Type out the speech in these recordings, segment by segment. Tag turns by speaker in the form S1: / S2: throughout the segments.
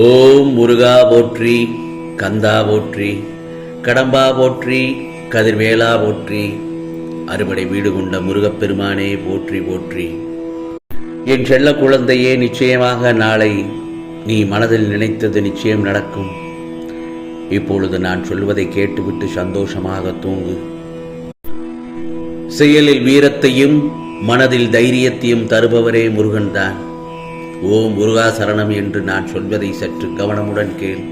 S1: ஓம் முருகா போற்றி கந்தா போற்றி கடம்பா போற்றி கதிர்வேலா போற்றி அறுபடை வீடு கொண்ட முருகப்பெருமானே போற்றி போற்றி. என் செல்ல குழந்தையே நிச்சயமாக நாளை நீ மனதில் நினைத்தது நிச்சயம் நடக்கும். இப்பொழுது நான் சொல்வதை கேட்டுவிட்டு சந்தோஷமாக தூங்கு. செயலில் வீரத்தையும் மனதில் தைரியத்தையும் தருபவரே முருகன்தான். ஓம் முருகா சரணம் என்று நான் சொல்வதை சற்று கவனமுடன் கேள்.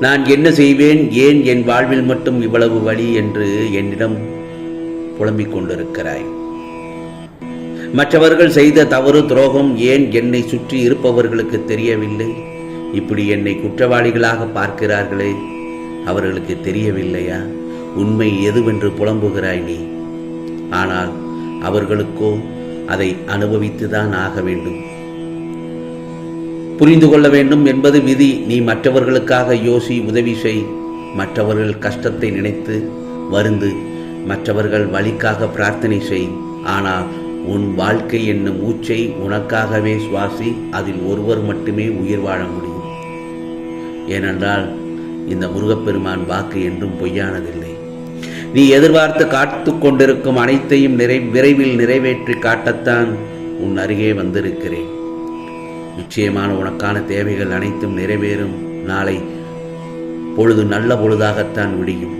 S1: நான் என்ன செய்வேன்? ஏன் என் வாழ்வில் மட்டும் இவ்வளவு வழி என்று என்னிடம் புலம்பிக் கொண்டிருக்கிறாய்? மற்றவர்கள் செய்த தவறு துரோகம் ஏன் என்னை சுற்றி இருப்பவர்களுக்கு தெரியவில்லை? இப்படி என்னை குற்றவாளிகளாக பார்க்கிறார்களே அவர்களுக்கு தெரியவில்லையா? உண்மை எதுவென்று புலம்புகிறாய் நீ. ஆனால் அவர்களுக்கோ அதை அனுபவித்துதான் ஆக வேண்டும். புரிந்து கொள்ள வேண்டும் என்பது விதி நீ மற்றவர்களுக்காக யோசி உதவி செய். மற்றவர்கள் கஷ்டத்தை நினைத்து வருந்து மற்றவர்கள் வழிக்காக பிரார்த்தனை செய். ஆனால் உன் வாழ்க்கை என்னும் மூச்சை உனக்காகவே சுவாசி அதில் ஒருவர் மட்டுமே உயிர் வாழ முடியும். ஏனென்றால் இந்த முருகப்பெருமான் வாக்கு என்றும் பொய்யானதில்லை. நீ எதிர்பார்த்து காத்து கொண்டிருக்கும் அனைத்தையும் நிறை விரைவில் நிறைவேற்றி காட்டத்தான் உன் அருகே வந்திருக்கிறேன். நிச்சயமான உனக்கான தேவைகள் அனைத்தும் நிறைவேறும். நாளை பொழுது நல்ல பொழுதாகத்தான் விடியும்.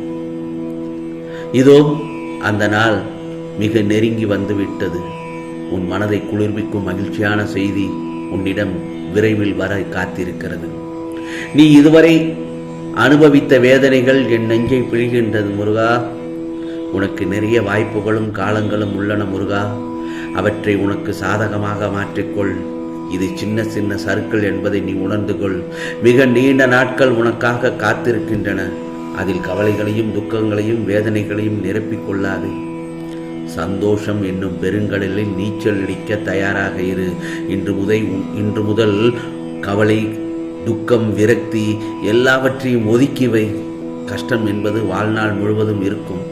S1: இதோ அந்த நாள் மிக நெருங்கி வந்துவிட்டது. உன் மனதை குளிர்விக்கும் மகிழ்ச்சியான செய்தி உன்னிடம் விரைவில் வர காத்திருக்கிறது. நீ இதுவரை அனுபவித்த வேதனைகள் என் நெஞ்சை பிழிகின்றது முருகா. உனக்கு நிறைய வாய்ப்புகளும் காலங்களும் உள்ளன முருகா. அவற்றை உனக்கு சாதகமாக மாற்றிக்கொள். இது சின்ன சின்ன சருக்கள் என்பதை நீ உணர்ந்து கொள். மிக நீண்ட நாட்கள் உனக்காக காத்திருக்கின்றன. அதில் கவலைகளையும் துக்கங்களையும் வேதனைகளையும் நிரப்பிக் கொள்ளாதே சந்தோஷம் என்னும் பெருங்கடலில் நீச்சல் அடிக்க தயாராக இரு. இன்று முதல் இன்று முதல் கவலை துக்கம் விரக்தி எல்லாவற்றையும் ஒதுக்கி வை. கஷ்டம் என்பது வாழ்நாள் முழுவதும் இருக்கும்.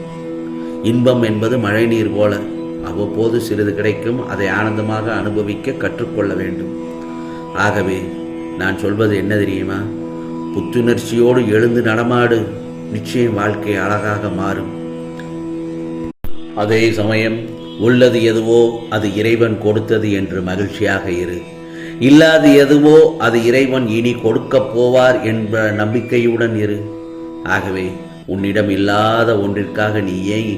S1: இன்பம் என்பது மழைநீர் போல. அவ்வப்போது சிறிது கிடைக்கும் அதை ஆனந்தமாக அனுபவிக்க கற்றுக்கொள்ள வேண்டும். ஆகவே நான் சொல்வது என்ன தெரியுமா? புத்துணர்ச்சியோடு எழுந்து நடமாடு. நிச்சயம் வாழ்க்கை அழகாக மாறும். அதே சமயம் உள்ளது எதுவோ அது இறைவன் கொடுத்தது என்று மகிழ்ச்சியாக இரு. இல்லாது எதுவோ அது இறைவன் இனி கொடுக்கப் போவார் என்ற நம்பிக்கையுடன் இரு. ஆகவே உன்னிடம் இல்லாத ஒன்றிற்காக நீ ஏன்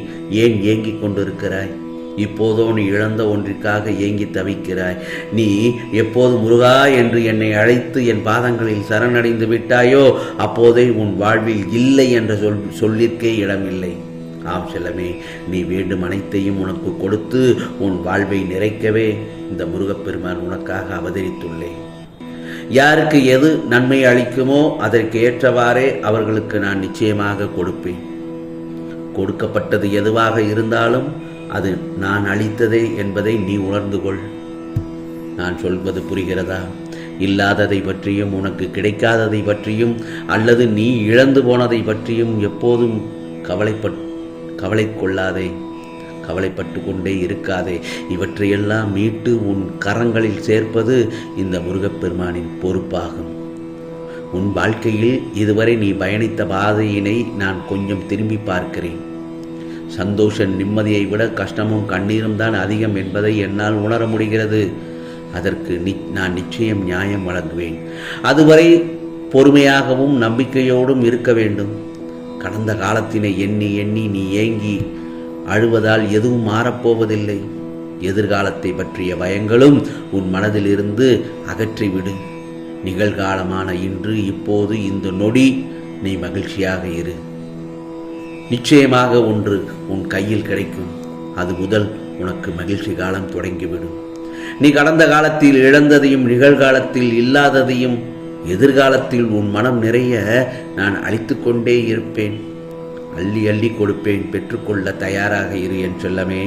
S1: ஏன் ஏங்கிக் கொண்டிருக்கிறாய்? இப்போதோ நீ இழந்த ஒன்றிற்காக ஏங்கி தவிக்கிறாய். நீ எப்போது முருகா என்று என்னை அழைத்து என் பாதங்களில் சரணடைந்து விட்டாயோ அப்போதே உன் வாழ்வில் இல்லை என்ற சொல் சொல்லிற்கே இடமில்லை. ஆம் செல்லமே நீ வேண்டும் அனைத்தையும் உனக்கு கொடுத்து உன் வாழ்வை நிறைக்கவே இந்த முருகப்பெருமான் உனக்காக அவதரித்துள்ளேன் யாருக்கு எது நன்மை அளிக்குமோ அதற்கு ஏற்றவாறே அவர்களுக்கு நான் நிச்சயமாக கொடுப்பேன். கொடுக்கப்பட்டது எதுவாக இருந்தாலும் அது நான் அளித்ததே என்பதை நீ உணர்ந்து கொள். நான் சொல்வது புரிகிறதா? இல்லாததை பற்றியும் உனக்கு கிடைக்காததை பற்றியும் அல்லது நீ இழந்து போனதை பற்றியும் எப்போதும் கவலைப்பட் கவலை கொள்ளாதே கவலைப்பட்டு கொண்டே இருக்காதே. இவற்றையெல்லாம் மீட்டு உன் கரங்களில் சேர்ப்பது இந்த முருகப்பெருமானின் பொறுப்பாகும். உன் வாழ்க்கையில் இதுவரை நீ பயணித்த பாதையினை நான் கொஞ்சம் திரும்பி பார்க்கிறேன். சந்தோஷ நிம்மதியை விட கஷ்டமும் கண்ணீரும் தான் அதிகம் என்பதை என்னால் உணர முடிகிறது. அதற்கு நி நான் நிச்சயம் நியாயம் வழங்குவேன். அதுவரை பொறுமையாகவும் நம்பிக்கையோடும் இருக்க வேண்டும். கடந்த காலத்தினை எண்ணி எண்ணி நீ ஏங்கி அழுவதால் எதுவும் மாறப்போவதில்லை. எதிர்காலத்தை பற்றிய பயங்களும் உன் மனதிலிருந்து அகற்றிவிடு. நிகழ்காலமான இன்று இப்போது இந்த நொடி நீ மகிழ்ச்சியாக இரு. நிச்சயமாக ஒன்று உன் கையில் கிடைக்கும். அது முதல் உனக்கு மகிழ்ச்சி காலம் தொடங்கிவிடும். நீ கடந்த காலத்தில் இழந்ததையும் நிகழ்காலத்தில் இல்லாததையும் எதிர்காலத்தில் உன் மனம் நிறைய நான் அழித்து கொண்டே இருப்பேன். அள்ளி அள்ளி கொடுப்பேன் பெற்றுக்கொள்ள தயாராக இரு என் செல்லமே.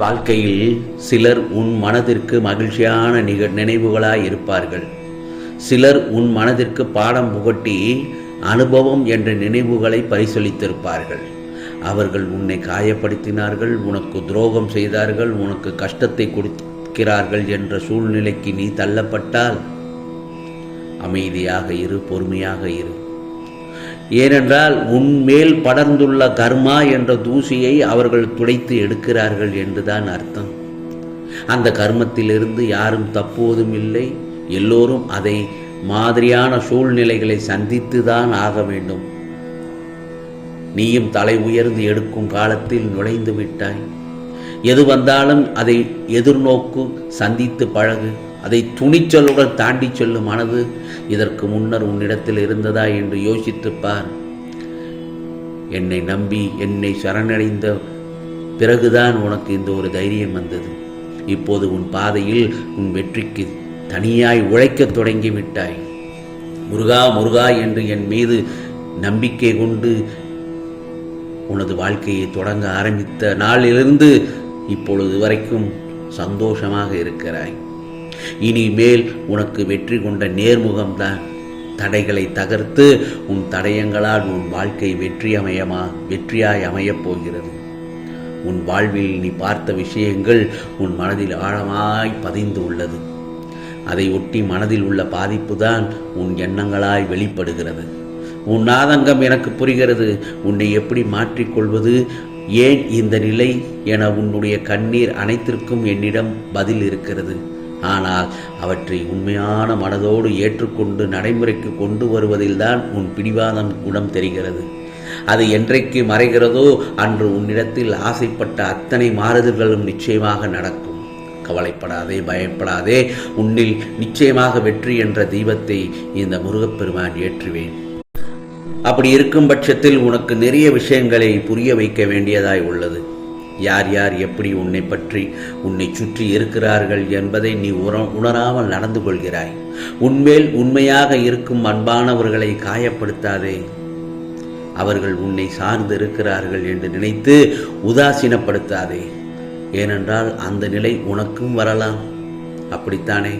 S1: வாழ்க்கையில் சிலர் உன் மனதிற்கு மகிழ்ச்சியான நிக நினைவுகளாய் இருப்பார்கள். சிலர் உன் மனதிற்கு பாடம் புகட்டி அனுபவம் என்ற நினைவுகளை பரிசளித்திருப்பார்கள். அவர்கள் உன்னை காயப்படுத்தினார்கள் உனக்கு துரோகம் செய்தார்கள் உனக்கு கஷ்டத்தை கொடுக்கிறார்கள் என்ற சூழ்நிலைக்கு நீ தள்ளப்பட்டால் அமைதியாக இரு பொறுமையாக இரு. ஏனென்றால் உன்மேல் படர்ந்துள்ள கர்மா என்ற தூசியை அவர்கள் துடைத்து எடுக்கிறார்கள் என்றுதான் அர்த்தம். அந்த கர்மத்திலிருந்து யாரும் தப்புவதும் இல்லை. எல்லோரும் அதை மாதிரியான சூழ்நிலைகளை சந்தித்துதான் ஆக வேண்டும். நீயும் தலை உயர்ந்து எடுக்கும் காலத்தில் நுழைந்து விட்டாய். எது வந்தாலும் அதை எதிர்நோக்கு சந்தித்து பழகு. அதை துணிச்சலுடன் தாண்டி செல்லும் மனது இதற்கு முன்னர் உன்னிடத்தில் இருந்ததா என்று யோசித்துப்பார். என்னை நம்பி என்னை சரணடைந்த பிறகுதான் உனக்கு இந்த ஒரு தைரியம் வந்தது. இப்போது உன் பாதையில் உன் வெற்றிக்கு தனியாய் உழைக்கத் தொடங்கி விட்டாய் முருகா முருகா என்று என் மீது நம்பிக்கை கொண்டு உனது வாழ்க்கையை தொடங்க ஆரம்பித்த நாளிலிருந்து இப்பொழுது வரைக்கும் சந்தோஷமாக இருக்கிறாய். இனிமேல் உனக்கு வெற்றி கொண்ட நேர்முகம்தான் தடைகளை தகர்த்து உன் தடயங்களால் உன் வாழ்க்கை வெற்றி அமையமா வெற்றியாய் அமையப் போகிறது. உன் வாழ்வில் நீ பார்த்த விஷயங்கள் உன் மனதில் ஆழமாய் பதிந்து உள்ளது. அதை ஒட்டி மனதில் உள்ள பாதிப்பு தான் உன் எண்ணங்களாய் வெளிப்படுகிறது. உன் ஆதங்கம் எனக்கு புரிகிறது. உன்னை எப்படி மாற்றிக்கொள்வது ஏன் இந்த நிலை? என உன்னுடைய கண்ணீர் அனைத்திற்கும் என்னிடம் பதில் இருக்கிறது. ஆனால் அவற்றை உண்மையான மனதோடு ஏற்றுக்கொண்டு நடைமுறைக்கு கொண்டு வருவதில்தான் உன் பிடிவாதம் குணம் தெரிகிறது. அது என்றைக்கு மறைகிறதோ அன்று உன்னிடத்தில் ஆசைப்பட்ட அத்தனை மாறுதல்களும் நிச்சயமாக நடக்கும். கவலைப்படாதே பயப்படாதே. உன்னில் நிச்சயமாக வெற்றி என்ற தீபத்தை இந்த முருகப்பெருமான் ஏற்றுவேன். அப்படி இருக்கும் பட்சத்தில் உனக்கு நிறைய விஷயங்களை புரிய வைக்க வேண்டியதாய் உள்ளது. யார் யார் எப்படி உன்னை பற்றி உன்னை சுற்றி இருக்கிறார்கள் என்பதை நீ உண உணராமல் நடந்து கொள்கிறாய். உன்மேல் உண்மையாக இருக்கும் அன்பானவர்களை காயப்படுத்தாதே. அவர்கள் உன்னை சார்ந்து இருக்கிறார்கள் என்று நினைத்து உதாசீனப்படுத்தாதே. ஏனென்றால் அந்த நிலை உனக்கும் வரலாம். அப்படித்தானே?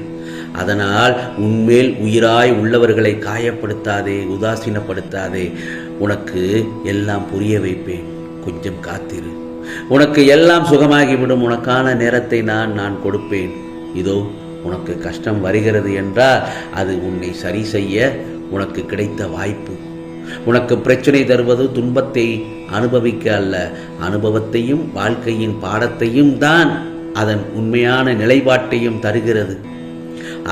S1: அதனால் உன்மேல் உயிராய் உள்ளவர்களை காயப்படுத்தாதே உதாசீனப்படுத்தாதே. உனக்கு எல்லாம் புரிய வைப்பேன். கொஞ்சம் காத்திரு. உனக்கு எல்லாம் சுகமாகிவிடும். உனக்கான நேரத்தை நான் நான் கொடுப்பேன். இதோ உனக்கு கஷ்டம் வருகிறது என்றால் அது உன்னை சரி செய்ய உனக்கு கிடைத்த வாய்ப்பு. உனக்கு பிரச்சனை தருவது துன்பத்தை அனுபவிக்க அல்ல. அனுபவத்தையும் வாழ்க்கையின் பாடத்தையும் தான் அதன் உண்மையான நிலைப்பாட்டையும் தருகிறது.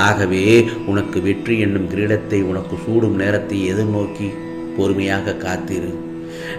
S1: ஆகவே உனக்கு வெற்றி என்னும் கிரீடத்தை உனக்கு சூடும் நேரத்தை எதிர்நோக்கி பொறுமையாக காத்திரு.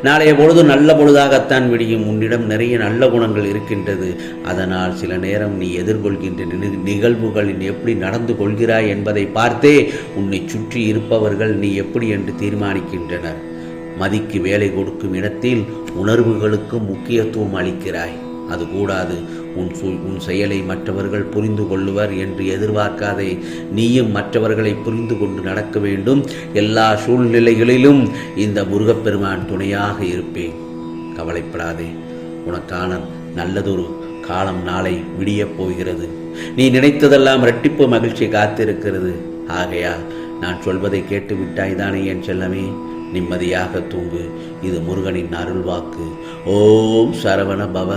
S1: நாளைய பொழுது நல்ல பொழுதாகத்தான் விடியும். உன்னிடம் நிறைய நல்ல குணங்கள் இருக்கின்றது. அதனால் சில நேரம் நீ எதிர்கொள்கின்ற நி- நிகழ்வுகளில் எப்படி நடந்து கொள்கிறாய் என்பதை பார்த்தே உன்னை சுற்றி இருப்பவர்கள் நீ எப்படி என்று தீர்மானிக்கின்றனர். மதிக்கு வேலை கொடுக்கும் இடத்தில் உணர்வுகளுக்கும் முக்கியத்துவம் அளிக்கிறாய். அது கூடாது. உன் சு உன் செயலை மற்றவர்கள் புரிந்து கொள்ளுவர் என்று எதிர்பார்க்காதே. நீயும் மற்றவர்களை புரிந்து கொண்டு நடக்க வேண்டும். எல்லா சூழ்நிலைகளிலும் இந்த முருகப்பெருமான் துணையாக இருப்பேன். கவலைப்படாதே. உனக்கான நல்லதொரு காலம் நாளை விடியப் போகிறது. நீ நினைத்ததெல்லாம் இரட்டிப்பு மகிழ்ச்சி காத்திருக்கிறது. ஆகையால் நான் சொல்வதை கேட்டு விட்டாய் தானே என் செல்லமே. நிம்மதியாக தூங்கு. இது முருகனின் அருள்வாக்கு. ஓம் சரவண பவ.